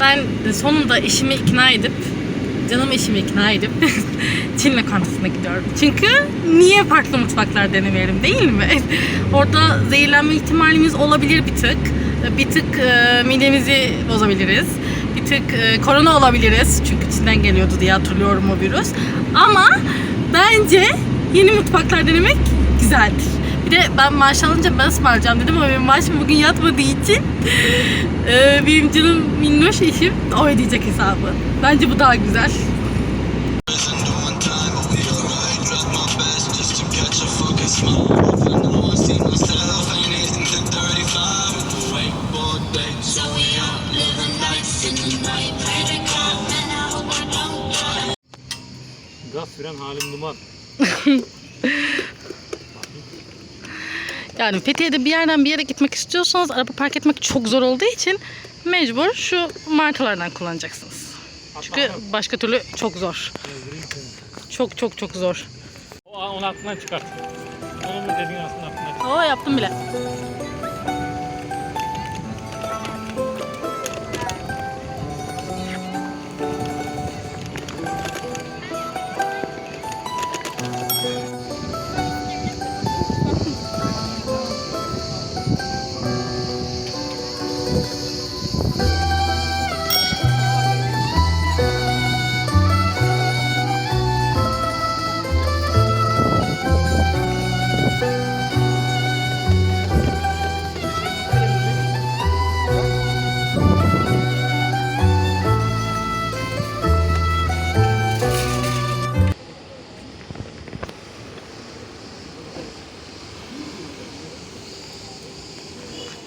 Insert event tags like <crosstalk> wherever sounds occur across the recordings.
ben sonunda eşimi ikna edip canım eşimi ikna edip <laughs> Çin lokantasına gidiyorum. Çünkü niye farklı mutfaklar denemeyelim değil mi? <laughs> Orada zehirlenme ihtimalimiz olabilir bir tık. Bir tık e, midemizi bozabiliriz. Bir tık e, korona olabiliriz. Çünkü Çin'den geliyordu diye hatırlıyorum o virüs. Ama bence yeni mutfaklar denemek güzeldir. Bir de ben maaş alınca ben ısmarlayacağım dedim ama benim maaşım bugün yatmadığı için e, benim canım minnoş eşim o ödeyecek hesabı. Bence bu daha güzel. So we out living Yani Fethiye'de bir yerden bir yere gitmek istiyorsanız araba park etmek çok zor olduğu için mecbur şu markalardan kullanacaksınız. Çünkü başka türlü çok zor. Çok çok çok zor. O, onu aklından çıkart. Onu mu dediğin aslında aklından çıkart. Oo yaptım bile.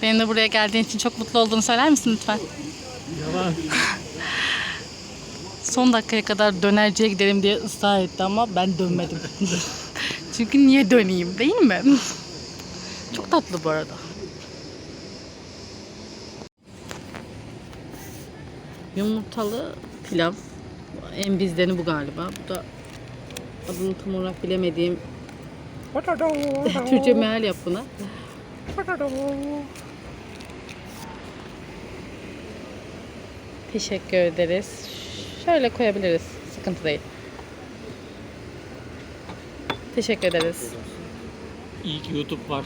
Benimle buraya geldiğin için çok mutlu olduğunu söyler misin lütfen? Yalan. <laughs> Son dakikaya kadar dönerciye gidelim diye ısrar etti ama ben dönmedim. <laughs> Çünkü niye döneyim değil mi? <laughs> Çok tatlı bu arada. Yumurtalı pilav. En bizdeni bu galiba. Bu da adını tam olarak bilemediğim Türkçe meal yap buna. Teşekkür ederiz. Şöyle koyabiliriz. Sıkıntı değil. Teşekkür ederiz. İyi ki YouTube var.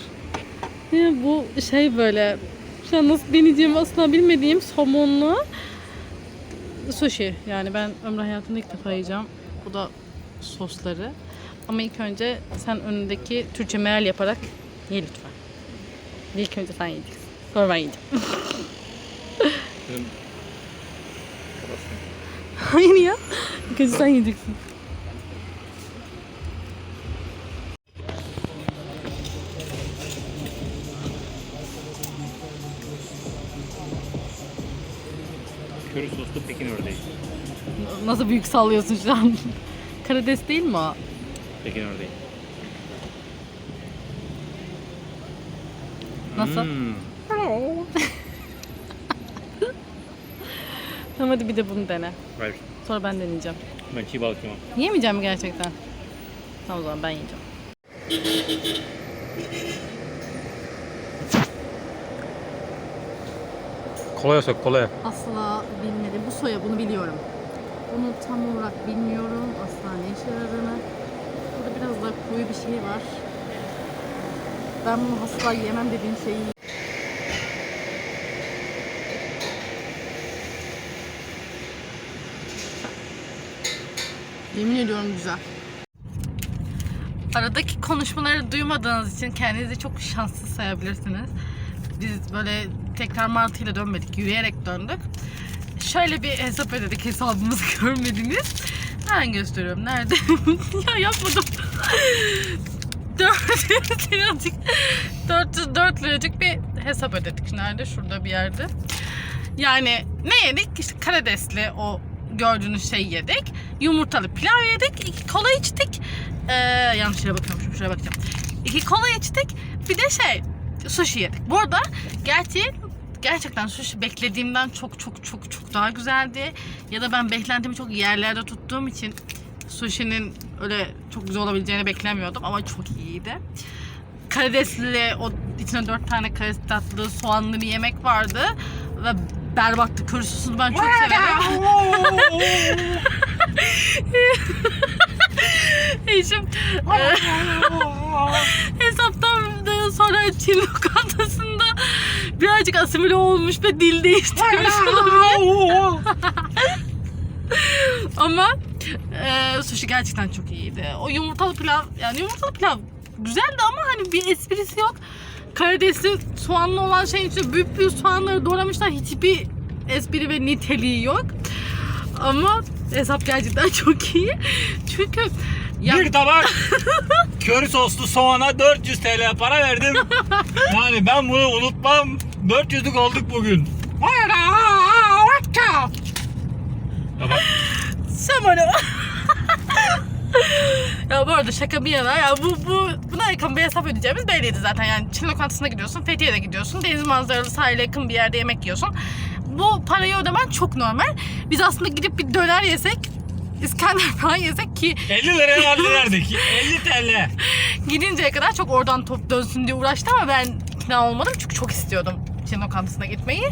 Ya bu şey böyle şu an nasıl deneyeceğimi asla bilmediğim somonlu sushi. Yani ben ömrü hayatımda ilk defa yiyeceğim. Bu da sosları. Ama ilk önce sen önündeki Türkçe meal yaparak ye lütfen. İlk önce sen yiyeceksin. Sonra ben yiyeceğim. Hayır ya. Önce sen yiyeceksin. köri soslu Pekin ördeği. Nasıl büyük sallıyorsun şu an? Karides değil mi o? Pekin ördeği. Nasıl? Hmm. Tamam hadi bir de bunu dene. Hayır. Sonra ben deneyeceğim. Ben çiğ balık yemem. Yiyemeyeceğim mi gerçekten? Tamam o zaman ben yiyeceğim. Kolaya sok kolaya. Asla bilmedim. Bu soya bunu biliyorum. Bunu tam olarak bilmiyorum. Asla ne işe yaradığını. Burada biraz daha koyu bir şey var. Ben bunu asla yemem dediğim şeyi Yemin ediyorum güzel. Aradaki konuşmaları duymadığınız için kendinizi çok şanslı sayabilirsiniz. Biz böyle tekrar mantığıyla dönmedik, yürüyerek döndük. Şöyle bir hesap ödedik, hesabımızı <laughs> görmediniz. Ben gösteriyorum. Nerede? <laughs> ya yapmadım. <laughs> 400 liracık, 404 liracık bir hesap ödedik. Nerede? Şurada bir yerde. Yani ne yedik? İşte karidesli o gördüğünüz şey yedik. Yumurtalı pilav yedik. iki kola içtik. Ee, yanlış yere bakıyormuşum. Şuraya bakacağım. İki kola içtik. Bir de şey sushi yedik. Bu arada gerçi gerçekten sushi beklediğimden çok çok çok çok daha güzeldi. Ya da ben beklentimi çok yerlerde tuttuğum için sushi'nin öyle çok güzel olabileceğini beklemiyordum ama çok iyiydi. Karidesli o içine dört tane karides tatlı soğanlı bir yemek vardı ve berbattı. Köri sosunu ben çok severim. <laughs> Eşim e, hesaptan da sonra Çin lokantasında birazcık asimile olmuş ve dil değiştirmiş olabilir. <laughs> Ama e, sushi gerçekten çok iyiydi. O yumurtalı pilav, yani yumurtalı pilav güzeldi ama hani bir esprisi yok. Karidesli soğanlı olan şeyin içinde büyük büyük soğanları doğramışlar. Hiçbir espri ve niteliği yok. Ama hesap gerçekten <laughs> çok iyi. Çünkü ya, Bir tabak köri soslu soğana 400 TL para verdim. <laughs> Yani ben bunu unutmam. 400'lük olduk bugün. Ya bak, Sen bana. Arada şaka bir yana ya bu, bu buna yakın bir hesap ödeyeceğimiz belliydi zaten yani Çin lokantasına gidiyorsun Fethiye'de gidiyorsun deniz manzaralı sahile yakın bir yerde yemek yiyorsun bu parayı ödemen çok normal biz aslında gidip bir döner yesek İskender <laughs> falan yesek ki 50 liraya hallederdik. 50 TL. gidinceye kadar çok oradan top dönsün diye uğraştı ama ben ikna olmadım çünkü çok istiyordum Çin lokantasına gitmeyi.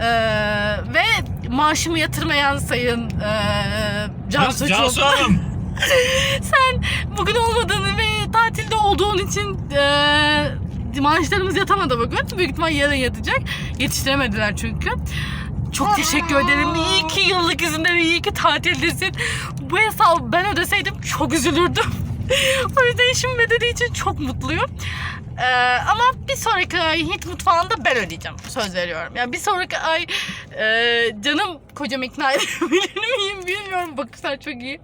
Ee, ve maaşımı yatırmayan sayın ee, Cansu Cansu Hanım. <laughs> Sen bugün olmadığını ve tatilde olduğun için eee maaşlarımız yatamadı bugün. Büyük ihtimal yarın yatacak. Yetiştiremediler çünkü. Çok teşekkür ederim. İyi ki yıllık izinde ve iyi ki tatildesin. Bu hesabı ben ödeseydim çok üzülürdüm. <laughs> o yüzden işim ödediği için çok mutluyum. Ee, ama bir sonraki ay Hint mutfağında ben ödeyeceğim. Söz veriyorum. Yani bir sonraki ay e, canım kocam ikna edebilir miyim bilmiyorum. Bakışlar çok iyi.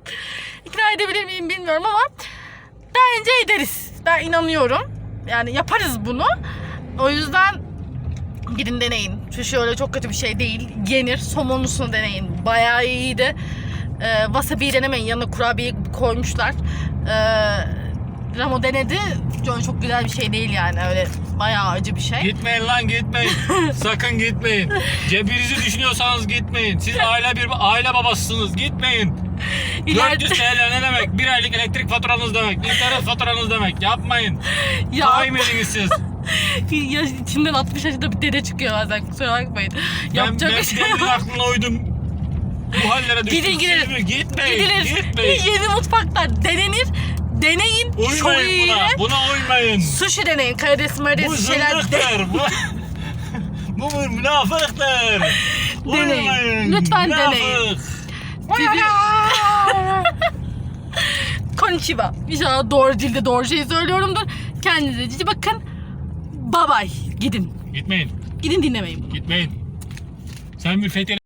İkna edebilir miyim bilmiyorum ama bence ederiz. Ben inanıyorum. Yani yaparız bunu. O yüzden gidin deneyin. Sushi öyle çok kötü bir şey değil. Yenir. Somonlusunu deneyin. Bayağı iyiydi. Ee, wasabi'yi denemeyin. Yanına kurabiye koymuşlar. Ee, Ramo denedi. Çok, çok güzel bir şey değil yani. Öyle bayağı acı bir şey. Gitmeyin lan gitmeyin. <laughs> Sakın gitmeyin. Cebinizi düşünüyorsanız gitmeyin. Siz aile bir aile babasısınız. Gitmeyin. <laughs> 400 TL ne demek? Bir aylık elektrik faturanız demek. internet faturanız demek. Yapmayın. <laughs> ya, Kafayı siz? <laughs> ya içinden 60 yaşında bir dede çıkıyor bazen. Kusura bakmayın. Ben, Yapacak ben bir şey yok. aklına uydum. Bu hallere düştüm. Gidin, gidin. Gitmeyin. Gidilir. Gitmeyin. Yeni mutfaklar denenir. Deneyin. Uymayın buna. Buna uymayın. Sushi deneyin. Karides, Bu marides şeyler de- zındıktır. Bu, bu münafıktır. Deneyin. Uymayın. Lütfen Münafık. deneyin. Sizi... <laughs> Konnichiwa. İnşallah doğru dilde doğru şeyi söylüyorumdur. Kendinize cici bakın. Bye bye. Gidin. Gitmeyin. Gidin dinlemeyin bunu. Gitmeyin. Sen bir Fethiye